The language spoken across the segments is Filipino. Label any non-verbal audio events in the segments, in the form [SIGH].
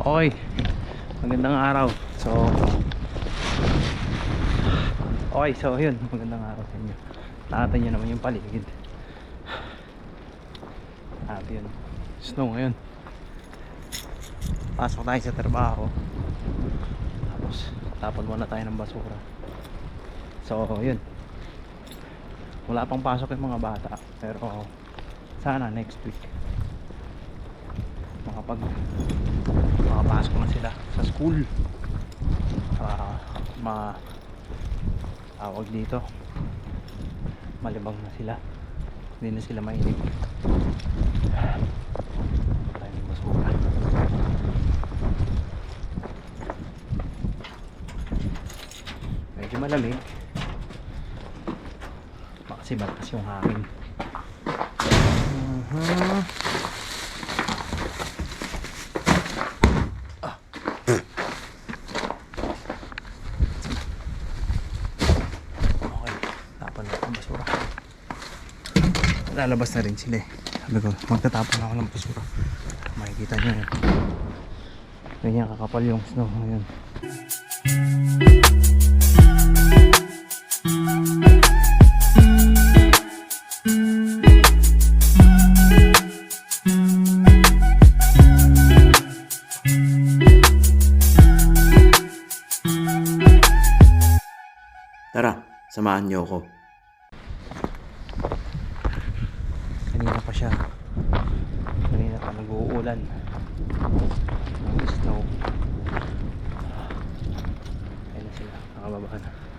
Okay. Magandang araw. So Okay, so yun, magandang araw sa inyo. Nakita nyo naman yung paligid. At yun. Snow ngayon. Pasok tayo sa trabaho. Tapos tapon muna tayo ng basura. So yun. Wala pang pasok yung mga bata. Pero sana next week makapag makapasok na sila sa school. Para ma tawag dito. Malibang na sila. Hindi na sila mainip. Tayo ng basura. Medyo malamig. Kasi malakas yung hangin. Mhm. Okay, tapon na ang basura. Lalabas na rin sila eh. Sabi ko, magtatapon ako ng basura. Makikita nyo yun. Ganyan kakapal yung snow ngayon. Tara, samahan niyo ako. Kanina pa siya. Kanina pa nag-uulan. Ng snow. Ayun na sila. Nakababa na.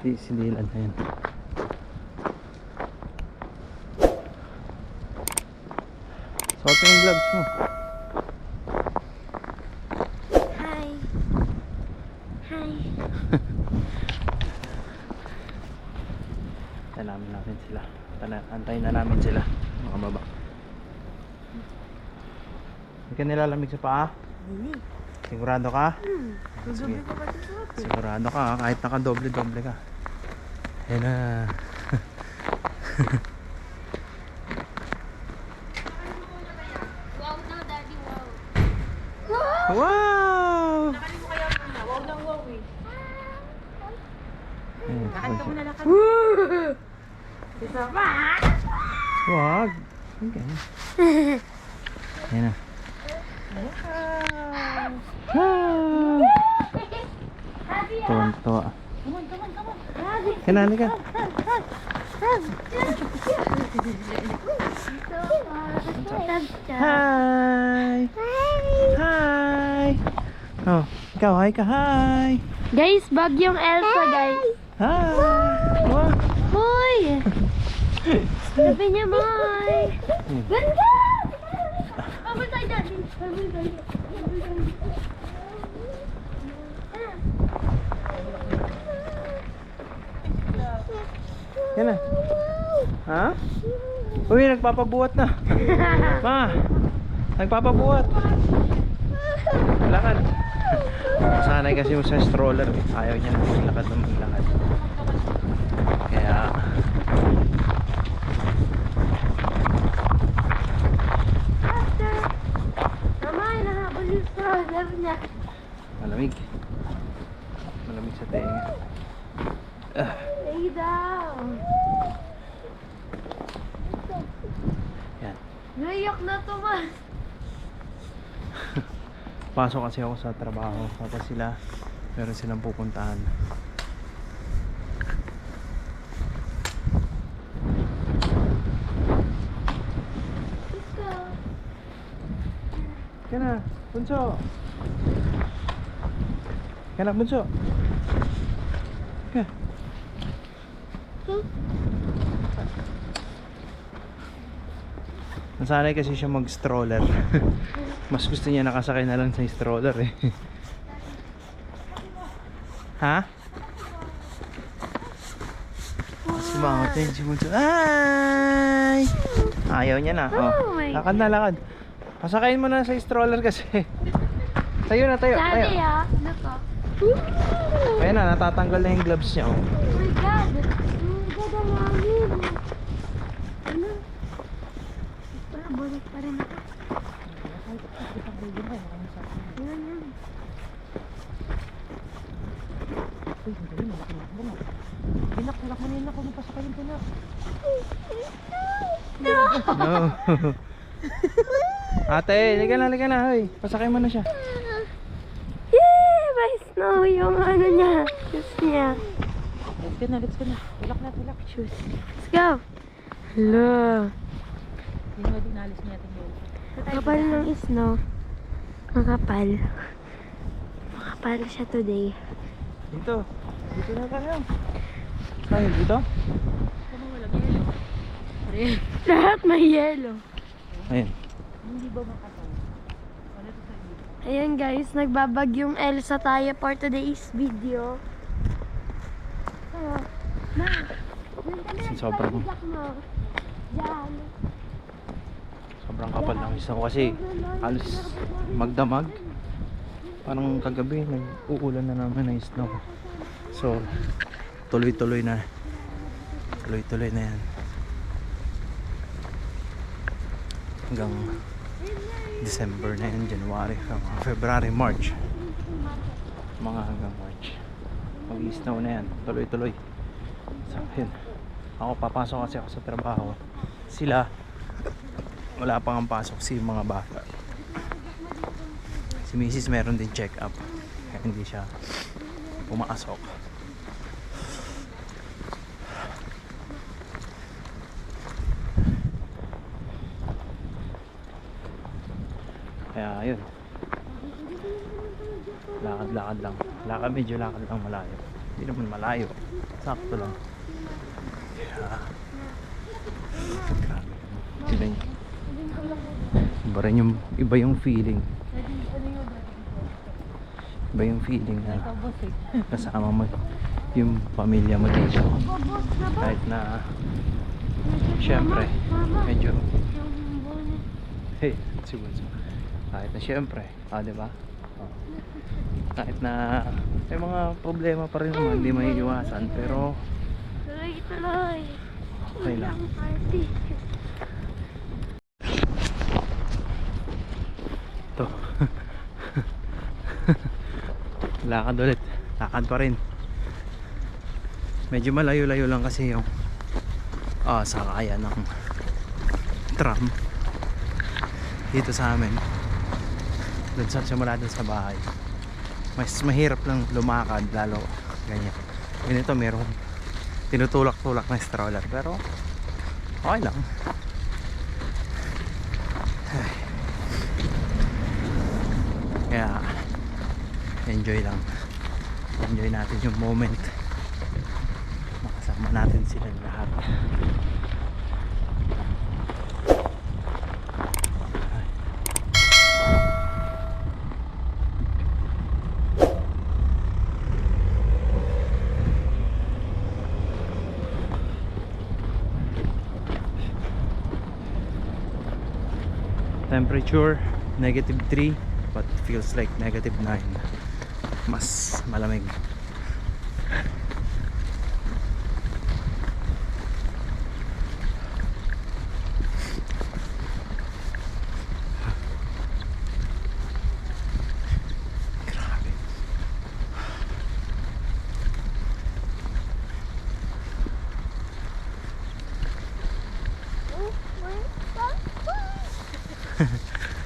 Di sindilan na yan. Suot mo yung gloves mo. Hi. Hi. [LAUGHS] Antayin namin natin sila. Tana- Antayin na namin sila. Mga baba. Hindi ka nilalamig sa paa? Hindi. Sigurado ka? Hmm. Sige. Sigurado ka kahit naka-doble-doble ka. Ayan na. Wow na, daddy, wow. Wow! Wow na, wow eh. Ayan, Lakad ka muna, lakad. Isa pa. Wag. Okay. Ayan na. Ah! Tuwan-tuwa. Come on, come on, come on. Halika. Hi! Hi! Oh, ikaw, hi ka, hi! Guys, bagyong Elsa, guys. Hi! Wow! Hoy! [LAUGHS] Sabi niya, Moy. Ganda! Tayo dyan. Habol tayo. Habol tayo. Yan na. Ha? Uy, nagpapabuhat na. [LAUGHS] Ma! Nagpapabuhat. Lakad. Sanay kasi yung sa stroller. eh. Ayaw niya na maglakad na maglakad. Kaya... Malamig. Malamig sa tenga. Ah, Lay down. yan. Naiyak na to, ma. [LAUGHS] Pasok kasi ako sa trabaho. Tapos sila, meron silang pupuntahan. Kaya na, bunso. Kaya na, bunso. Kaya. Nasanay kasi siya mag-stroller. [LAUGHS] Mas gusto niya nakasakay na lang sa stroller eh. ha? Sumangot yun si Bunso. Ay! Ayaw niya na. Oh. Oh lakad na, lakad. Pasakayin mo na sa stroller kasi. [LAUGHS] Tayo na, tayo. tayo. Ah. Nako. Ayan na, natatanggal na yung gloves niya. Oh. Oh my God, ang hangin. Ano? Wala, bulit pa rin ako. Yan, yan. No. [LAUGHS] Ate, liga na, liga na. Hoy, pasakay mo na siya. Yay! May snow yung ano niya. Shoes niya. Let's go na, let's go na. Tulak na, tulak. Shoes. Let's go. Hello. Hindi naman dinalis niya natin yun. Makapal ng snow. Makapal. Makapal siya today. Dito. Dito na tayo. Tayo dito? Kung walang yelo. Pare, Lahat may yellow. Ayun. hindi ba makataw? Ano to sa iyo? Ayan guys, nagbabagyong Elsa tayo for today's video. Oh, ma, Sobrang- nagpapagyak mo. Diyan. Sobrang kapal ng snow kasi halos magdamag. Parang kagabi nag-uulan na naman ng snow. So, tuloy-tuloy na. Tuloy-tuloy na yan. Hanggang December na yan, January, February, March. Mga hanggang March. Mag-snow na yan, tuloy-tuloy. So, yun. Ako papasok kasi ako sa trabaho. Sila, wala pang ang pasok si mga bata. Si Mrs. meron din check up. Hindi siya pumasok. Kaya yun. Lakad-lakad lang. Lakad medyo lakad lang malayo. Hindi naman malayo. Sakto lang. Kaya grabe. Iba yung, iba yung feeling. Iba yung feeling na eh. kasama mo yung pamilya mo dito. Kahit na, syempre, medyo, hey, si Bunso. Kahit na syempre, ah, di ba? Oh. Kahit na may mga problema pa rin naman, hindi may iwasan, pero Tuloy, tuloy. okay lang. Lakad ulit. Lakad pa rin. Medyo malayo-layo lang kasi yung ah, sakayan ng tram dito sa amin. Doon sa simula doon sa bahay. Mas mahirap lang lumakad lalo ganyan. Ganito meron tinutulak-tulak na stroller pero okay lang. Kaya enjoy lang. Enjoy natin yung moment. Makasama natin sila lahat. Temperature negative 3 but feels like negative 9 mas malamig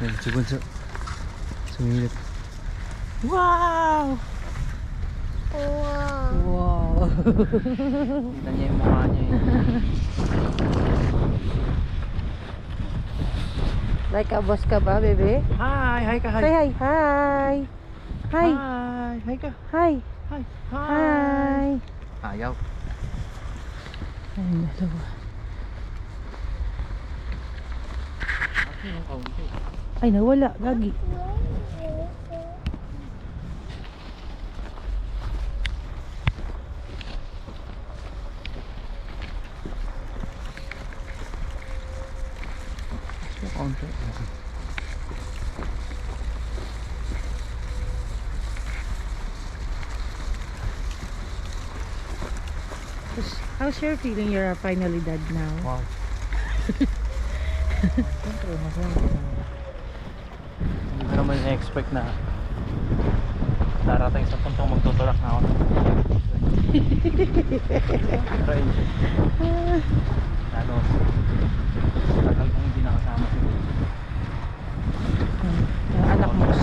Ayun, si Bunso. Sumilip. Wow! Wow. Wow. [LAUGHS] Kita niya yung mukha niya eh. like a boss ka ba, bebe? Hi! Hi ka! Hi! Hi, hi, hi. Hi. Hi! Hi ka! Hi. Hi! Hi. Ayaw. Ay, dalawa. Ay, nawala. Gagi. konti. How's your feeling you're finally dead now? Wow. Siyempre, masaya. Hindi ko naman na-expect na darating sa puntong magtutulak na ako. Pero [LAUGHS] yun. Lalo, tagal kong hindi nakasama si Yung anak mo.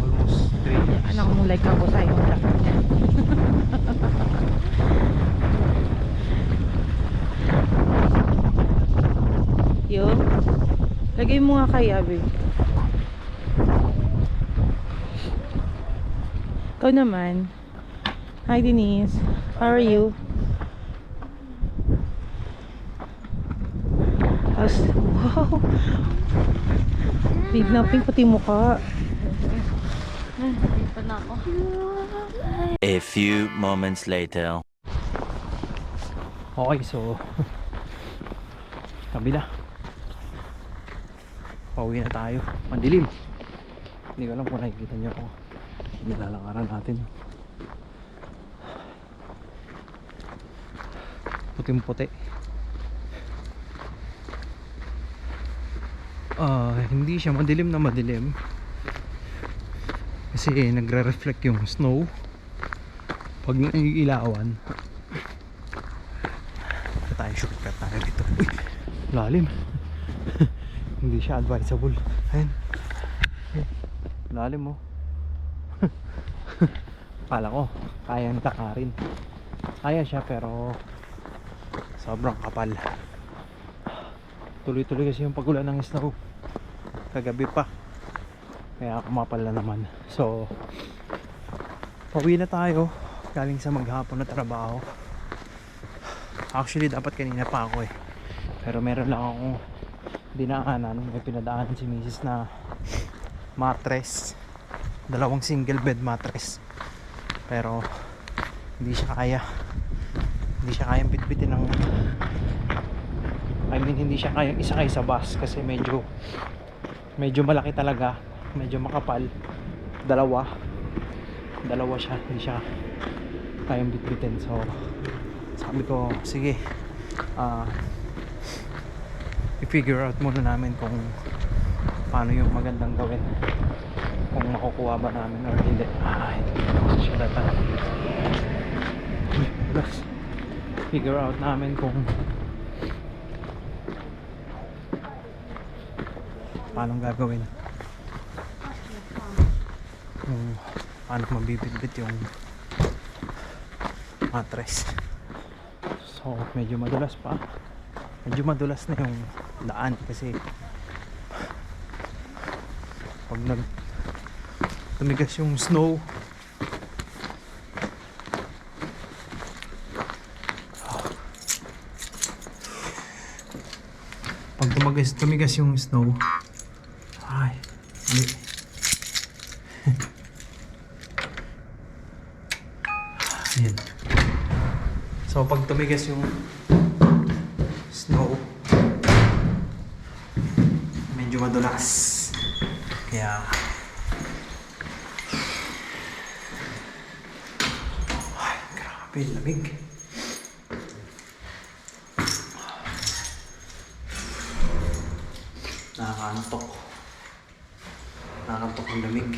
Almost 3 years. Anak mo like ako sa'yo. [LAUGHS] Yo. Lagay mo nga kay Abby. Ikaw naman. Hi Denise. How are you? As, wow. Pink na pink pati mukha. A few moments later. Okay, so [LAUGHS] kabila. Pauwi na tayo. Mandilim. Hindi ko alam kung nakikita niyo ako. Nilalakaran natin. Puting puti. Ah, hindi siya madilim na madilim. Kasi nagre-reflect yung snow pag naiilawan tayo shortcut tayo dito uy lalim [LAUGHS] hindi siya advisable. Ayun lalim mo [LAUGHS] kala ko kayang lakarin kaya siya pero sobrang kapal. Tuloy tuloy kasi yung pagulan ng snow. Kagabi pa. Kaya kumapal na naman. So pauwi na tayo. Galing sa maghapon na trabaho. Actually dapat kanina pa ako eh. Pero meron lang akong dinaanan may pinadaanan si misis na mattress dalawang single bed mattress pero hindi siya kaya. Hindi siya kayang bitbitin ng I mean hindi siya kayang isakay sa bus kasi medyo medyo malaki talaga. Medyo makapal. Dalawa. Dalawa siya. Hindi siya kayang bitbitin. So sabi ko sige ah i-figure out muna namin kung paano yung magandang gawin. Kung makukuha ba namin or hindi. Ay data plus figure out namin kung paano gagawin. Kung paano mabibitbit yung mattress. So medyo madulas pa. Medyo madulas na yung daan kasi pag nag tumigas yung snow pag tumigas, tumigas yung snow ay hindi [LAUGHS] Ayan. So pag tumigas yung madulas. Kaya ay, grabe, lamig. Nakakantok. Nakakantok ang lamig.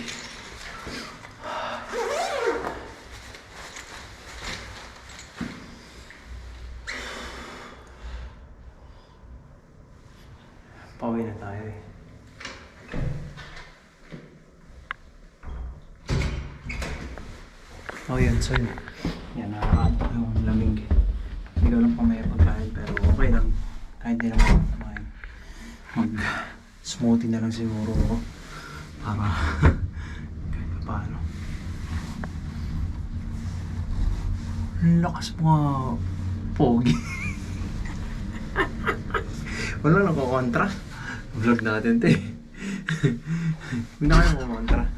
Pauwi na tayo eh. Yun. Yan, nakakaantok yung lamig. Hindi ko alam kung may pagkain pero okay lang. Kahit di naman kumain. Mag smoothie na lang siguro ako. Para [LAUGHS] kahit pa paano. Lakas mga pogi. [LAUGHS] Wala nang kontra. Vlog natin, te. [LAUGHS] Hindi na kayo kontra.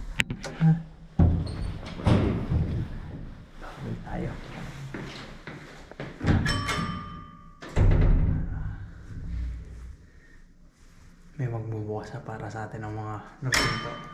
Para sa atin ng mga nagpinto.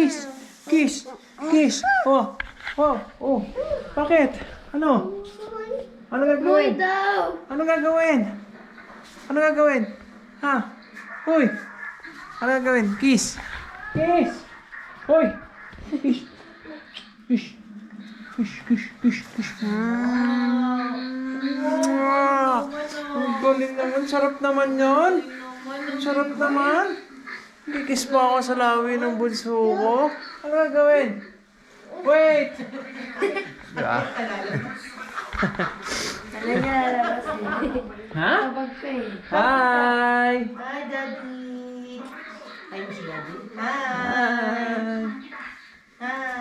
Kiss! Kiss! Kiss! Oh! Oh! Oh! Bakit? Ano? Ano gagawin? Ano gagawin? Ano gagawin? Ha? Uy! Ano gagawin? Kiss! Kiss! Uy! Kiss! Kiss! Kiss! Kiss! Kiss! Kiss! Mwah! Ang galing naman. Sarap naman yon. Sarap naman. Kikis pa ako sa lawi ng bunso ko. Ano gagawin? Wait! Ah. Niya lalabas eh. Ha? Eh. Hi! Hi, Daddy. Hi, si Daddy. Hi! Hi.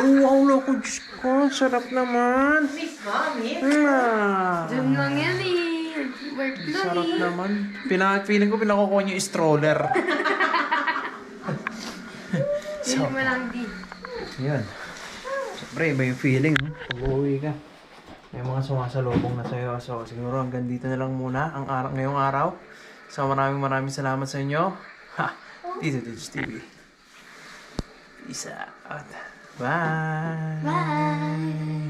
Wow, loko, Diyos ko. Sarap naman. Miss Mommy. Ah. Diyan lang yan eh. Work lang Sarap eh. naman. Pina feeling ko pinakukuha niyo yung stroller. Hindi mo lang di. Yun. Siyempre, iba yung feeling. no? Pag uuwi ka. May mga sumasalubong na sa'yo. So, siguro hanggang dito na lang muna ang araw, ngayong araw. So, maraming maraming salamat sa inyo. Ha! Dito, dito, TV. Peace out. Bye! Bye!